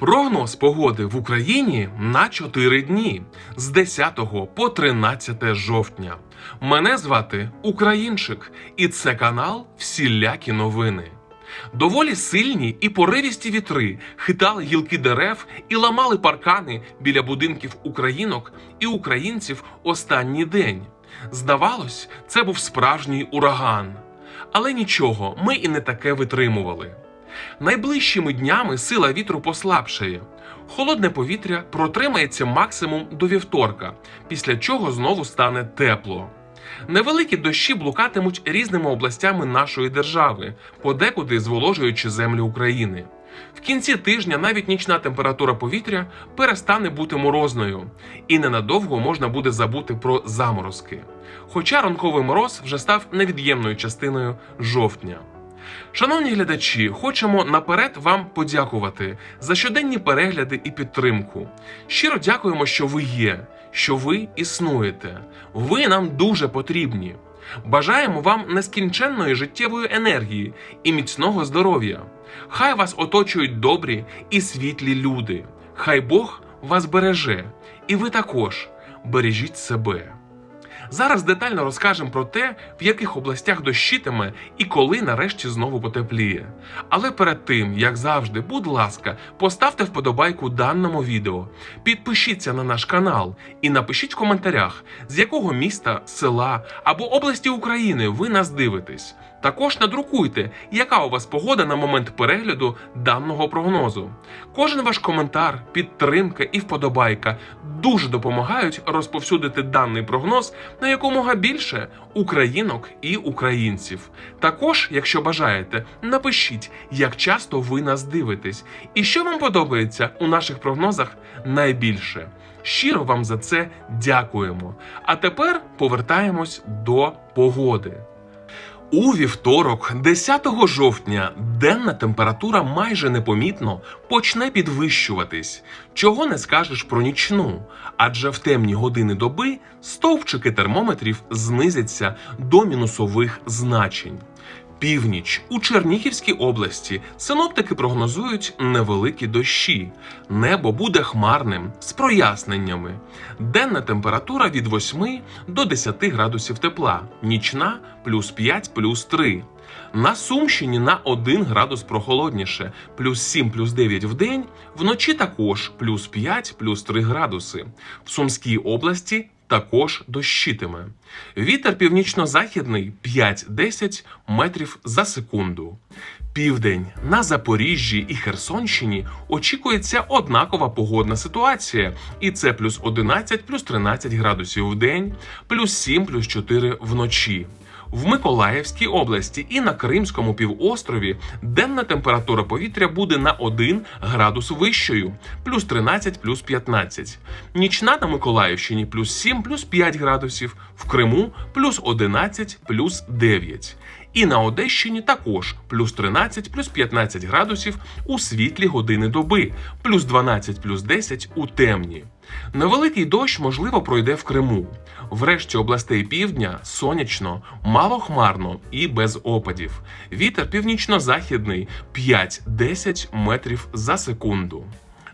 Прогноз погоди в Україні на 4 дні з 10 по 13 жовтня. Мене звати Українчик, і це канал Всілякі новини. Доволі сильні і поривісті вітри хитали гілки дерев і ламали паркани біля будинків українок і українців останній день. Здавалось, це був справжній ураган. Але нічого, ми і не таке витримували. Найближчими днями сила вітру послабшає. Холодне повітря протримається максимум до вівторка, після чого знову стане тепло. Невеликі дощі блукатимуть різними областями нашої держави, подекуди зволожуючи землю України. В кінці тижня навіть нічна температура повітря перестане бути морозною, і ненадовго можна буде забути про заморозки. Хоча ранковий мороз вже став невід'ємною частиною жовтня. Шановні глядачі, хочемо наперед вам подякувати за щоденні перегляди і підтримку. Щиро дякуємо, що ви є, що ви існуєте. Ви нам дуже потрібні. Бажаємо вам нескінченної життєвої енергії і міцного здоров'я. Хай вас оточують добрі і світлі люди. Хай Бог вас береже, і ви також бережіть себе. Зараз детально розкажемо про те, в яких областях дощитиме і коли нарешті знову потепліє. Але перед тим, як завжди, будь ласка, поставте вподобайку даному відео, підпишіться на наш канал і напишіть в коментарях, з якого міста, села або області України ви нас дивитесь. Також надрукуйте, яка у вас погода на момент перегляду даного прогнозу. Кожен ваш коментар, підтримка і вподобайка дуже допомагають розповсюдити даний прогноз на якомога більше українок і українців. Також, якщо бажаєте, напишіть, як часто ви нас дивитесь, і що вам подобається у наших прогнозах найбільше. Щиро вам за це дякуємо. А тепер повертаємось до погоди. У вівторок, 10 жовтня, денна температура майже непомітно почне підвищуватись. Чого не скажеш про нічну, адже в темні години доби стовпчики термометрів знизяться до мінусових значень. Північ у Чернігівській області синоптики прогнозують невеликі дощі. Небо буде хмарним з проясненнями. Денна температура від 8 до 10 градусів тепла, нічна плюс 5 плюс 3. На Сумщині на 1 градус прохолодніше, плюс 7 плюс 9 в день, вночі також плюс 5 плюс 3 градуси. В Сумській області також дощитиме. Вітер північно-західний 5-10 метрів за секунду. Південь на Запоріжжі і Херсонщині очікується однакова погодна ситуація, і це плюс 11 плюс 13 градусів в день, плюс 7 плюс 4 вночі. В Миколаївській області і на Кримському півострові денна температура повітря буде на 1 градус вищою, плюс 13, плюс 15. Нічна на Миколаївщині плюс 7, плюс 5 градусів, в Криму плюс 11, плюс 9. І на Одещині також плюс 13, плюс 15 градусів у світлі години доби, плюс 12, плюс 10 у темні. Невеликий дощ, можливо, пройде в Криму. Врешті областей півдня сонячно, малохмарно і без опадів. Вітер північно-західний 5-10 метрів за секунду.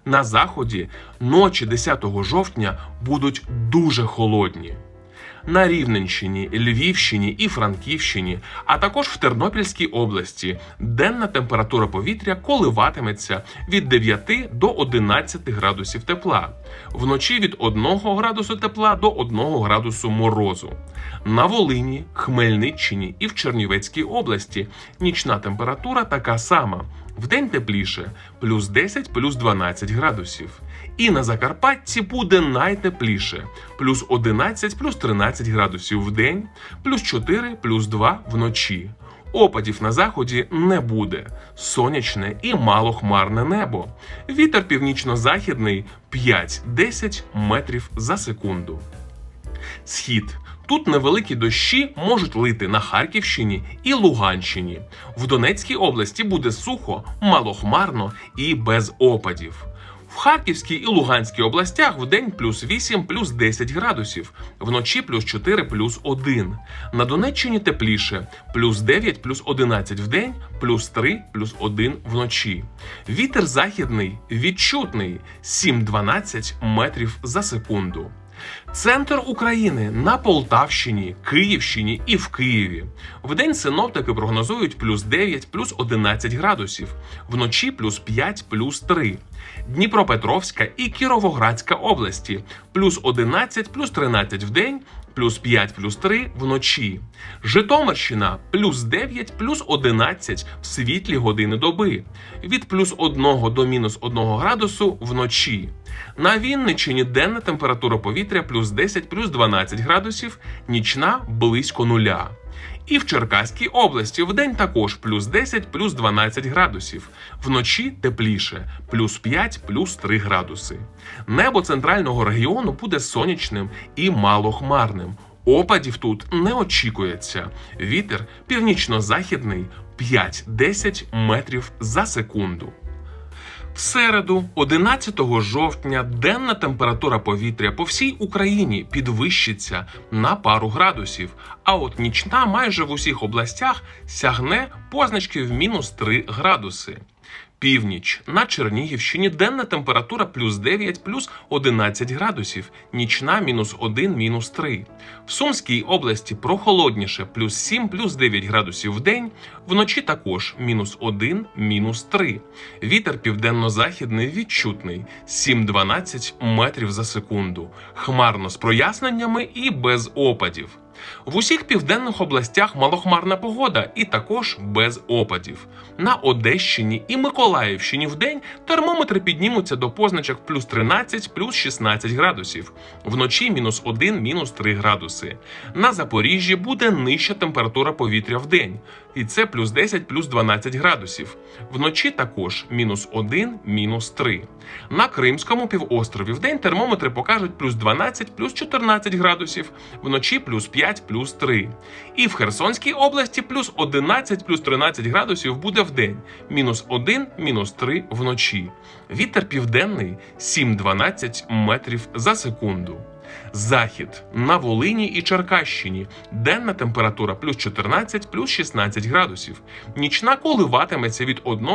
На заході ночі 10 жовтня будуть дуже холодні. На Рівненщині, Львівщині і Франківщині, а також в Тернопільській області денна температура повітря коливатиметься від 9 до 11 градусів тепла, вночі від 1 градусу тепла до 1 градусу морозу. На Волині, Хмельниччині і в Чернівецькій області нічна температура така сама. Вдень тепліше плюс 10, плюс 12 градусів. І на Закарпатті буде найтепліше плюс 11, плюс 13 градусів в день, плюс 4, плюс 2 вночі. Опадів на заході не буде. Сонячне і малохмарне небо. Вітер північно-західний 5-10 метрів за секунду. Схід. Тут невеликі дощі можуть лити на Харківщині і Луганщині. В Донецькій області буде сухо, малохмарно і без опадів. В Харківській і Луганській областях вдень плюс 8, плюс 10 градусів, вночі плюс 4, плюс 1. На Донеччині тепліше, плюс 9, плюс 11 вдень, плюс 3, плюс 1 вночі. Вітер західний відчутний 7-12 метрів за секунду. Центр України на Полтавщині, Київщині і в Києві. Вдень синоптики прогнозують плюс 9, плюс 11 градусів, вночі плюс 5, плюс 3. Дніпропетровська і Кіровоградська області плюс 11, плюс 13 вдень, плюс 5, плюс 3 вночі. Житомирщина плюс 9, плюс 11 в світлі години доби. Від плюс 1 до мінус 1 градусу вночі. На Вінничині денна температура повітря плюс 10, плюс 12 градусів, нічна близько нуля. І в Черкаській області вдень також плюс 10, плюс 12 градусів, вночі тепліше, плюс 5, плюс 3 градуси. Небо центрального регіону буде сонячним і малохмарним. Опадів тут не очікується. Вітер північно-західний 5-10 метрів за секунду. В середу, 11 жовтня, денна температура повітря по всій Україні підвищиться на пару градусів, а от нічна майже в усіх областях сягне позначки в мінус 3 градуси. Північ на Чернігівщині денна температура плюс 9, плюс 11 градусів, нічна мінус 1, мінус 3. В Сумській області прохолодніше плюс 7, плюс 9 градусів в день, вночі також мінус 1, мінус 3. Вітер південно-західний відчутний 7-12 метрів за секунду, хмарно з проясненнями і без опадів. В усіх південних областях малохмарна погода і також без опадів. На Одещині і Миколаївщині вдень термометри піднімуться до позначок плюс 13, плюс 16 градусів, вночі мінус 1, мінус 3 градуси. На Запоріжжі буде нижча температура повітря в день, і це плюс 10, плюс 12 градусів. Вночі також мінус 1, мінус 3. На Кримському півострові вдень термометри покажуть плюс 12, плюс 14 градусів, вночі плюс 5, плюс 3. І в Херсонській області плюс 11, плюс 13 градусів буде в день, мінус 1, мінус 3 вночі. Вітер південний 7-12 метрів за секунду. Захід на Волині і Черкащині. Денна температура плюс 14, плюс 16 градусів. Нічна коливатиметься від 1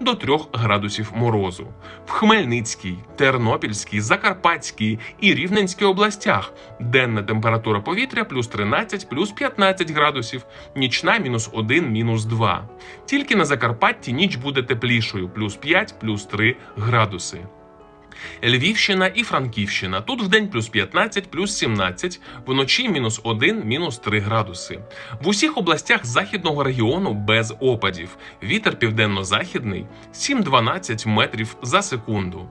до 3 градусів морозу. В Хмельницькій, Тернопільській, Закарпатській і Рівненській областях. Денна температура повітря плюс 13, плюс 15 градусів. Нічна мінус 1, мінус 2. Тільки на Закарпатті ніч буде теплішою плюс 5, плюс 3 градуси. Львівщина і Франківщина. Тут вдень плюс 15, плюс 17, вночі мінус 1, мінус 3 градуси. В усіх областях західного регіону без опадів. Вітер південно-західний 7-12 метрів за секунду.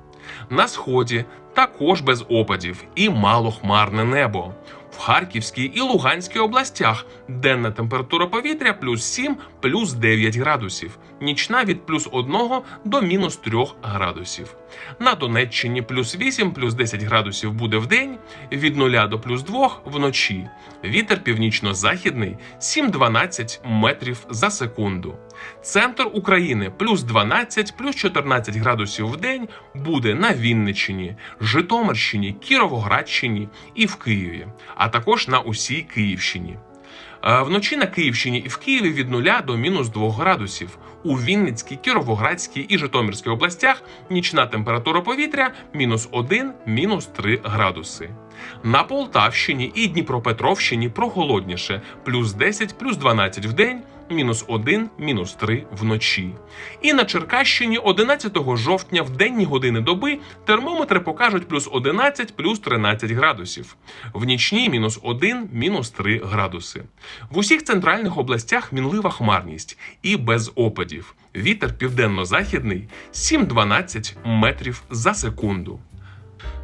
На сході також без опадів і малохмарне небо. В Харківській і Луганській областях денна температура повітря плюс 7, плюс 9 градусів, нічна від плюс 1 до мінус 3 градусів. На Донеччині плюс 8, плюс 10 градусів буде в день, від 0 до плюс 2 вночі. Вітер північно-західний 7-12 метрів за секунду. Центр України плюс 12, плюс 14 градусів в день буде на Вінниччині, Житомирщині, Кіровоградщині і в Києві, а також на усій Київщині. Е, Вночі на Київщині і в Києві від 0 до мінус 2 градусів. У Вінницькій, Кіровоградській і Житомирській областях нічна температура повітря мінус 1, мінус 3 градуси. На Полтавщині і Дніпропетровщині прохолодніше плюс 10, плюс 12 в день, мінус 1, мінус 3 вночі. І на Черкащині 11 жовтня в денні години доби термометри покажуть плюс 11, плюс 13 градусів. В нічній мінус 1, мінус 3 градуси. В усіх центральних областях мінлива хмарність і без опадів. Вітер південно-західний 7-12 метрів за секунду.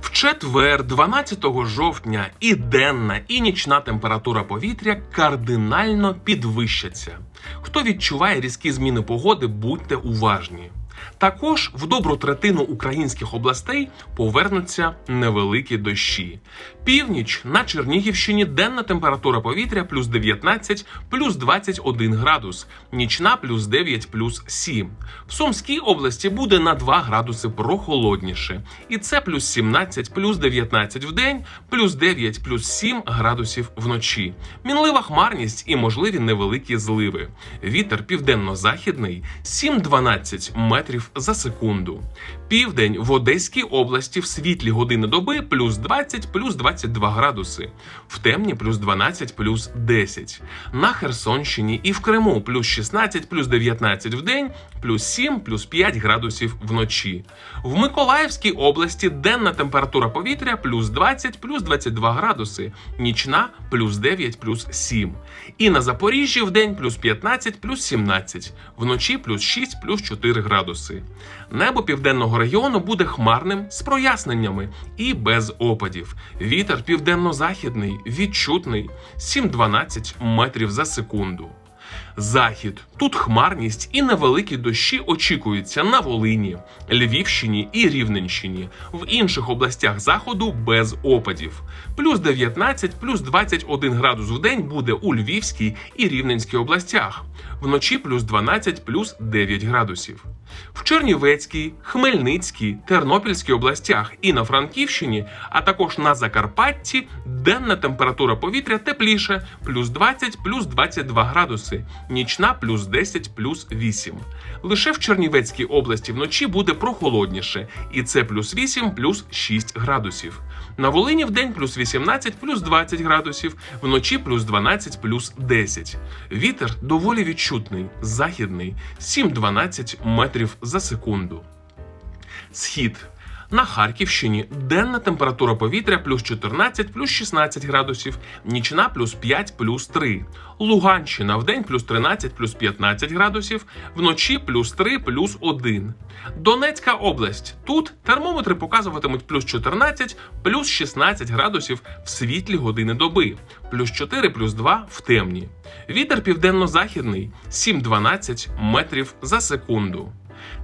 В четвер, 12 жовтня, і денна, і нічна температура повітря кардинально підвищаться. Хто відчуває різкі зміни погоди, будьте уважні. Також в добру третину українських областей повернуться невеликі дощі. Північ на Чернігівщині денна температура повітря плюс 19, плюс 21 градус, нічна плюс 9, плюс 7. В Сумській області буде на 2 градуси прохолодніше. І це плюс 17, плюс 19 в день, плюс 9, плюс 7 градусів вночі. Мінлива хмарність і можливі невеликі зливи. Вітер південно-західний 7-12 метрів за секунду. Південь в Одеській області в світлі години доби плюс 20, плюс 22 градуси. В темні плюс 12, плюс 10. На Херсонщині і в Криму плюс 16, плюс 19 в день, плюс 7, плюс 5 градусів вночі. В Миколаївській області денна температура повітря плюс 20, плюс 22 градуси, нічна плюс 9, плюс 7. І на Запоріжжі в день плюс 15, плюс 17, вночі плюс 6, плюс 4 градуси. Небо південного регіону буде хмарним з проясненнями і без опадів. Вітер південно-західний, відчутний 7-12 метрів за секунду. Захід тут хмарність і невеликі дощі очікуються на Волині, Львівщині і Рівненщині. В інших областях заходу без опадів. Плюс 19, плюс 21 градус в день буде у Львівській і Рівненській областях. Вночі плюс 12, плюс 9 градусів. В Чернівецькій, Хмельницькій, Тернопільській областях і на Франківщині, а також на Закарпатті, денна температура повітря тепліше плюс 20, плюс 22 градуси, нічна плюс 10, плюс 8. Лише в Чернівецькій області вночі буде прохолодніше, і це плюс 8, плюс 6 градусів. На Волині в день плюс 18, плюс 20 градусів, вночі плюс 12, плюс 10. Вітер доволі відчутний, західний 7-12 метрів за секунду. Схід. На Харківщині денна температура повітря плюс 14, плюс 16 градусів, нічна плюс 5, плюс 3. Луганщина в день плюс 13, плюс 15 градусів, вночі плюс 3, плюс 1. Донецька область. Тут термометри показуватимуть плюс 14, плюс 16 градусів в світлі години доби, плюс 4, плюс 2 в темні. Вітер південно-західний 7-12 метрів за секунду.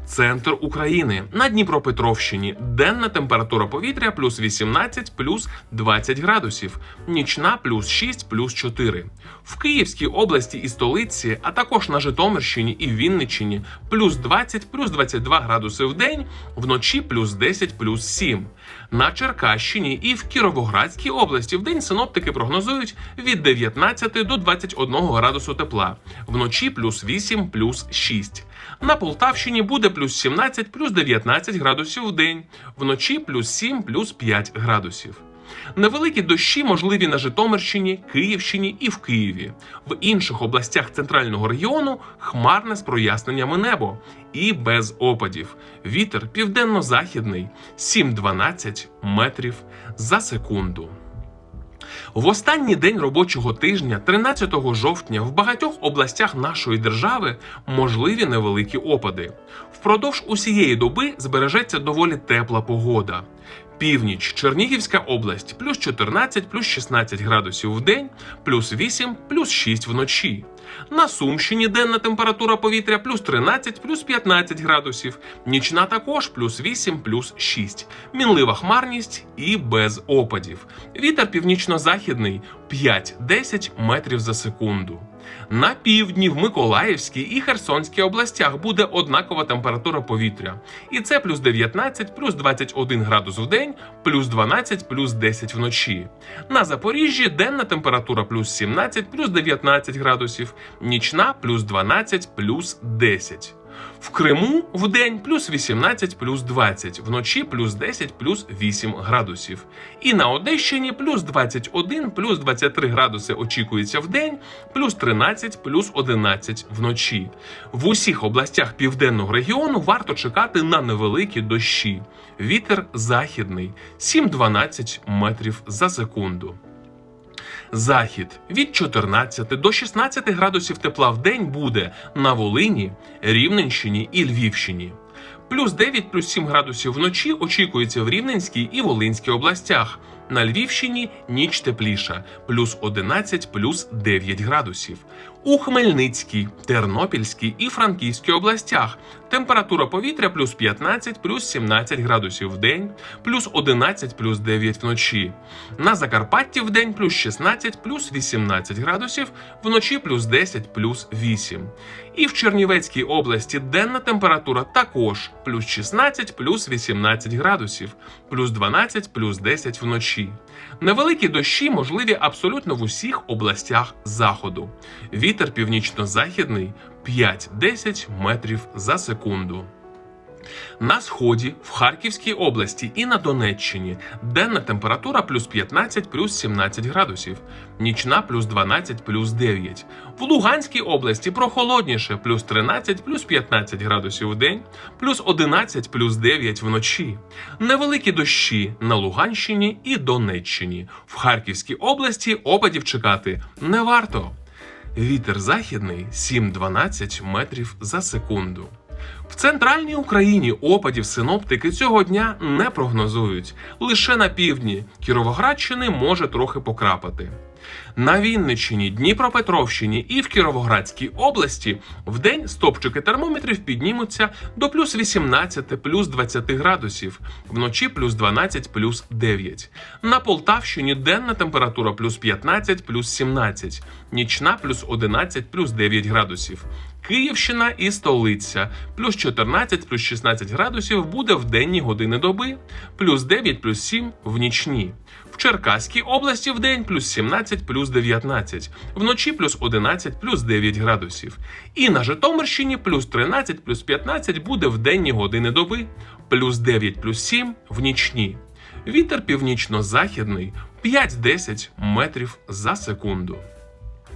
Центр України на Дніпропетровщині. Денна температура повітря плюс 18, плюс 20 градусів, нічна плюс 6, плюс 4. В Київській області і столиці, а також на Житомирщині і Вінниччині плюс 20, плюс 22 градуси в день, вночі плюс 10, плюс 7. На Черкащині і в Кіровоградській області в день синоптики прогнозують від 19 до 21 градусу тепла, вночі плюс 8, плюс 6. На Полтавщині буде плюс 17, плюс 19 градусів в день, вночі плюс 7, плюс 5 градусів. Невеликі дощі можливі на Житомирщині, Київщині і в Києві. В інших областях центрального регіону хмарне з проясненнями небо і без опадів. Вітер південно-західний 7-12 метрів за секунду. В останній день робочого тижня, 13 жовтня, в багатьох областях нашої держави можливі невеликі опади. Впродовж усієї доби збережеться доволі тепла погода. Північ, Чернігівська область, плюс 14, плюс 16 градусів в день, плюс 8, плюс 6 вночі. На Сумщині денна температура повітря плюс 13, плюс 15 градусів, нічна також плюс 8, плюс 6. Мінлива хмарність і без опадів. Вітер північно-західний 5-10 метрів за секунду. На півдні в Миколаївській і Херсонській областях буде однакова температура повітря. І це плюс 19, плюс 21 градус в день, плюс 12, плюс 10 вночі. На Запоріжжі денна температура плюс 17, плюс 19 градусів, нічна плюс 12, плюс 10. В Криму в день плюс 18, плюс 20, вночі плюс 10, плюс 8 градусів. І на Одещині плюс 21, плюс 23 градуси очікується в день, плюс 13, плюс 11 вночі. В усіх областях південного регіону варто чекати на невеликі дощі. Вітер західний 7-12 метрів за секунду. Захід від 14 до 16 градусів тепла в день буде на Волині, Рівненщині і Львівщині. Плюс 9 плюс 7 градусів вночі очікується в Рівненській і Волинській областях. На Львівщині ніч тепліша, плюс 11, плюс 9 градусів. У Хмельницькій, Тернопільській і Франківській областях температура повітря плюс 15, плюс 17 градусів в день, плюс 11, плюс 9 вночі. На Закарпатті в день плюс 16, плюс 18 градусів, вночі плюс 10, плюс 8. І в Чернівецькій області денна температура також плюс 16, плюс 18 градусів, плюс 12, плюс 10 вночі. Невеликі дощі можливі абсолютно в усіх областях заходу. Вітер північно-західний 5-10 метрів за секунду. На сході, в Харківській області і на Донеччині денна температура плюс 15 плюс 17 градусів, нічна плюс 12 плюс 9. В Луганській області прохолодніше плюс 13 плюс 15 градусів в день, плюс 11 плюс 9 вночі. Невеликі дощі на Луганщині і Донеччині. В Харківській області опадів чекати не варто. Вітер західний 7-12 метрів за секунду. В центральній Україні опадів синоптики цього дня не прогнозують. Лише на півдні Кіровоградщини може трохи покрапати. На Вінниччині, Дніпропетровщині і в Кіровоградській області вдень стопчики термометрів піднімуться до плюс 18, плюс 20 градусів, вночі плюс 12, плюс 9. На Полтавщині денна температура плюс 15, плюс 17, нічна плюс 11, плюс 9 градусів. Київщина і столиця плюс 14, плюс 16 градусів буде в денні години доби, плюс 9, плюс 7 в нічні. В Черкаській області в день плюс 17, плюс 19, вночі плюс 11, плюс 9 градусів. І на Житомирщині плюс 13, плюс 15 буде в денні години доби, плюс 9, плюс 7 в нічні. Вітер північно-західний 5-10 метрів за секунду.